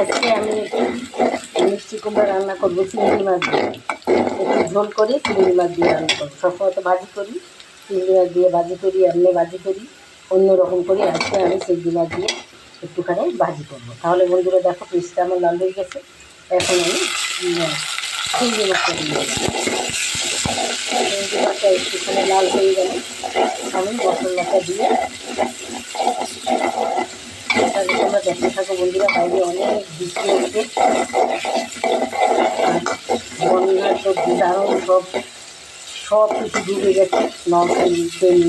আজকে আমি মিষ্টি কুমড়া রান্না করব, চিংড়ি মাছ দিয়ে। একটু ঝোল করে চিংড়ি মাছ দিয়ে রান্না করব। সবসময় তো ভাজি করি, চিংড়ি মাছ দিয়ে ভাজি করি, এমনি ভাজি করি অন্য রকম করি আজকে আমি চিংড়ি মাছ দিয়ে একটুখানি ভাজি করব। তাহলে বন্ধুরা দেখো পিসটা আমার লাল হয়ে গেছে, এখন আমি চিংড়ি মাছটা দিয়ে। চিংড়ি মাছটা একটুখানি লাল হয়ে গেলে আমি মশলাটা দিয়ে দেখতে থাকো বন্ধুরা বাইরে অনেক বৃষ্টি হচ্ছে। বন্যার তো দারুণ সব সব কিছু ডুবে গেছে। ট্রেন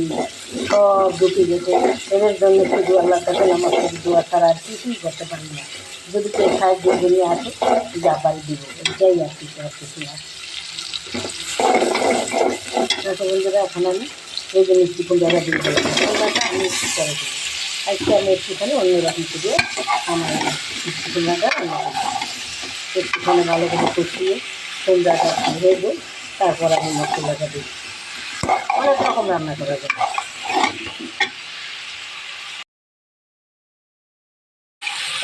সব ডুবে গেছে। এদের জন্য শুধু আল্লাহ কাছে নামাজ করি দোয়া ছাড়া আর কিছুই করতে পারি না। যদি কেউ সাহায্যের জন্য আসে, যা বাড়ি দিব। এটাই আর কিছু আর কিছু না বন্ধুরা, এখন আমি এই যে মিষ্টি কুমড়াটা দিয়ে দেবো আমি করে দেবো আজকে আমি একটুখানি অন্যরকম করে আমার রান্না করব একটুখানি ভালো করে কষিয়ে কুমড়াটা ভেজে তারপর আমি মশলাটা দিই। অনেক রকম রান্না করা যাবে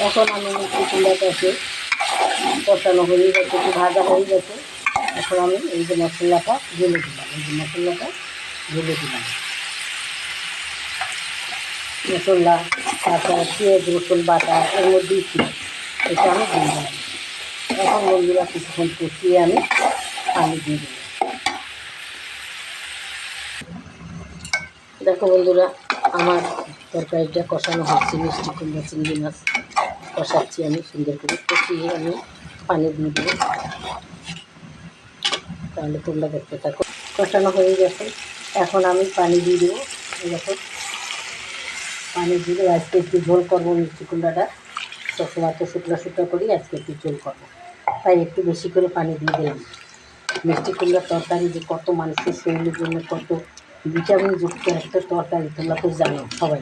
এখন আমি মিষ্টি কুমড়াটাকে কষানো হয়ে গেছে, একটু ভাজা হয়ে গেছে। এখন আমি এই যে মশলাটা ঢেলে দিলাম, এই যে মশলাটা ঢেলে দিলাম। মশলা, তারপরে পেঁয়াজ, রসুন বাটা এর মধ্যেই ছিল। এটা আমি দিয়ে দিলাম। এখন বন্ধুরা কিছুক্ষণ কষিয়ে আমি পানি দিয়ে দিলাম। দেখো বন্ধুরা, আমার তরকারিটা কষানো হচ্ছে। মিষ্টি কুমড়া, চিংড়ি মাছ কষাচ্ছি আমি সুন্দর করে। কষিয়ে আমি পানি দিয়ে দেবো তাহলে তোমরা দেখতে থাকো। কষানো হয়ে গেছে। এখন আমি পানি দিয়ে দেবো। দেখো দিয়ে দেবো আজকে একটু ঝোল করব মিষ্টি কুমড়াটা। সবসময় তো শুকনো শুকনো করি, আজকে একটু ঝোল করব। তাই একটু বেশি করে পানি দিয়ে দিলাম। মিষ্টি কুমড়ার তরকারি যে কত মানুষের শরীরের জন্য কত ভিটামিন যুক্ত একটা তরকারি, তোমরা তো জানো সবাই।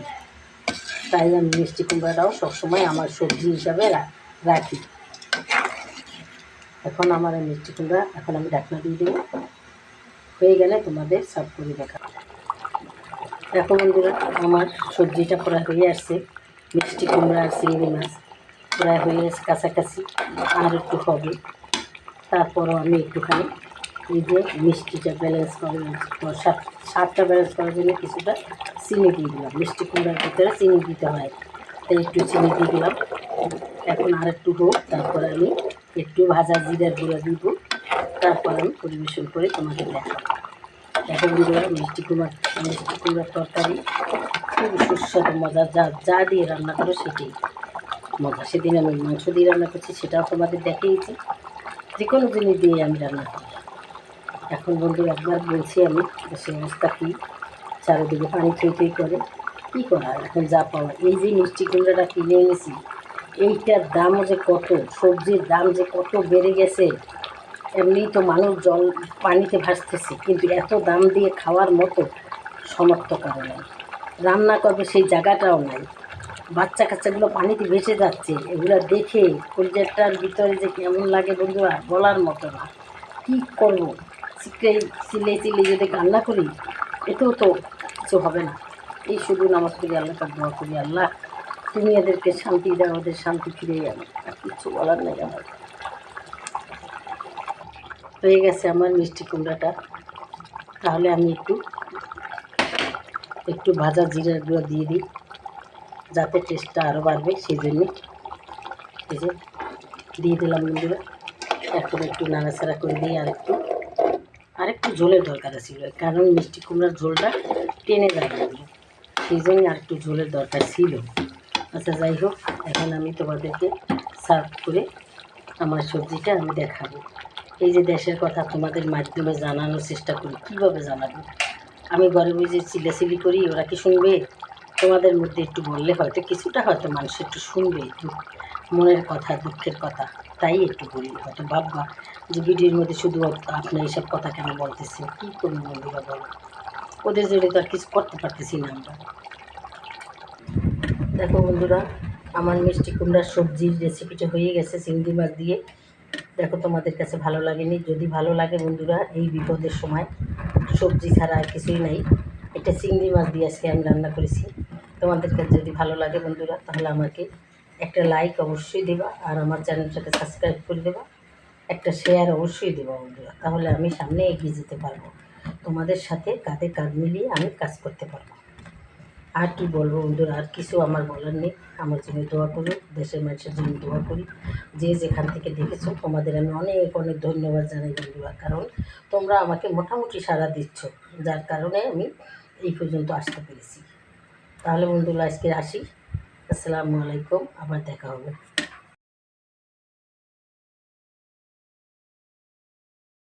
তাই আমি মিষ্টি কুমড়াটাও সবসময় আমার সবজি হিসাবে রাখি। এখন আমার মিষ্টি কুমড়া, এখন আমি ঢাকনা দিয়ে দেবো। হয়ে গেলে তোমাদের সার্ভ করে দেখা দেখো বন্ধুরা আমার সবজিটা প্রায় হয়ে আসছে, মিষ্টি কুমড়া আর চিংড়ি মাছ প্রায় হয়ে আসছে কাছাকাছি, আর একটু হবে। তারপরও আমি একটুখানি এই যে মিষ্টিটা ব্যালেন্স করার স্বাদ, স্বাদটা ব্যালেন্স করার জন্য কিছুটা চিনি দিয়ে দিলাম। মিষ্টি কুমড়ার ভিতরে চিনি দিতে হয়, তাই একটু চিনি দিয়ে দিলাম। এখন আর একটু হোক, তারপরে আমি একটু ভাজা জিরার গুঁড়ো দিব। তারপর আমি পরিবেশন করে তোমাকে দেখাবো। দেখো বন্ধুরা মিষ্টি কুমড়া, মিষ্টি কুমড়ার তরকারি খুব সুস্বাদু, মজা। যা যা দিয়ে রান্না করো সেটাই। মজা, সেদিন আমি মাংস দিয়ে রান্না করছি, সেটাও তোমাদের দেখিয়েছি। যে কোনো জিনিস দিয়ে আমি রান্না করি। এখন বন্ধু একবার বলছি আমি দেশের অবস্থা কী? চারিদিকে পানি থই থই করে। কী করার এখন যা পাওয়া। এই যে মিষ্টি কুমড়াটা কিনে এনেছি, এইটার দামও যে কত, সবজির দাম যে কত বেড়ে গেছে এমনিই তো মানুষ জল পানিতে ভাসতেছে, কিন্তু এত দাম দিয়ে খাওয়ার মতো সমর্থ করে নাই। রান্না করবে সেই জায়গাটাও নাই। বাচ্চা কাচ্চাগুলো পানিতে ভেসে যাচ্ছে, এগুলো দেখে কলজাটার ভিতরে যে কেমন লাগে বন্ধুরা, বলার মতো না। কী করব? চিকে চিলে চিলে যদি রান্না করি, এতেও তো কিছু হবে না। এই শুধু নামাজ করি আল্লাহ দোয়া করি, আল্লাহ, তুমি এদেরকে শান্তি দাও, ওদের শান্তি ফিরে আনো। আর কিছু বলার নেই আমার। হয়ে গেছে আমার মিষ্টি কুমড়াটা। তাহলে আমি একটু একটু ভাজা জিরার গুঁড়ো দিয়ে দিই, যাতে টেস্টটা আরও বাড়বে, সেই জন্য। এই যে, দিয়ে দিলাম বন্ধুরা। এখন একটু নাড়াচাড়া করে দিই আর একটু। আর একটু ঝোলের দরকার ছিল, কারণ মিষ্টি কুমড়ার ঝোলটা টেনে বন্ধু সেই জন্য আর একটু ঝোলের দরকার ছিল। আচ্ছা যাই হোক, এখন আমি তোমাদেরকে সার্ভ করে আমার সবজিটা আমি দেখাবো। এই যে দেশের কথা তোমাদের মাধ্যমে জানানোর চেষ্টা করি, কীভাবে জানাব? আমি ঘরে বসে চিল্লাচিল্লি করি, ওরা কি শুনবে? তোমাদের মধ্যে একটু বললে হয়তো কিছুটা হয়তো মানুষ একটু শুনবে দুঃখ- মনের কথা, দুঃখের কথা, তাই একটু বলি। হয়তো ভাববা যে ভিডিওর মধ্যে শুধু আপনার এইসব কথা কেন বলতেছেন কী করব বন্ধুরা বলো? ওদের জন্য তো আর কিছু করতে পারতেছি না আমরা। দেখো বন্ধুরা, আমার মিষ্টি কুমড়ার সবজির রেসিপিটা হয়ে গেছে চিংড়ি মাছ দিয়ে। দেখো তোমাদের কাছে ভালো লাগেনি। যদি ভালো লাগে বন্ধুরা, এই বিপদের সময় সবজি ছাড়া আর কিছুই নাই। এটা চিংড়ি মাছ দিয়ে আজকে আমি রান্না করেছি। তোমাদের কাছে যদি ভালো লাগে বন্ধুরা, তাহলে আমাকে একটা লাইক অবশ্যই দেবা আর আমার চ্যানেলটাকে সাবস্ক্রাইব করে দেবা। একটা শেয়ার অবশ্যই দেবা বন্ধুরা, তাহলে আমি সামনে এগিয়ে যেতে পারব। তোমাদের সাথে কাঁধে কাঁধ মিলিয়ে আমি কাজ করতে পারব। আর কি বলব বন্ধুর, আর কিছু আমার বলার নেই। আমার জন্য দোয়া করুন দেশের মানুষের জন্য দোয়া করি। যে যেখান থেকে দেখেছ, তোমাদের আমি অনেক অনেক ধন্যবাদ জানাই বন্ধুরা। কারণ তোমরা আমাকে মোটামুটি সারা দিচ্ছ, যার কারণে আমি এই পর্যন্ত আসতে পেরেছি। তাহলে বন্ধুরা, আজকে আসি। আসসালামু আলাইকুম, আবার দেখা হবে।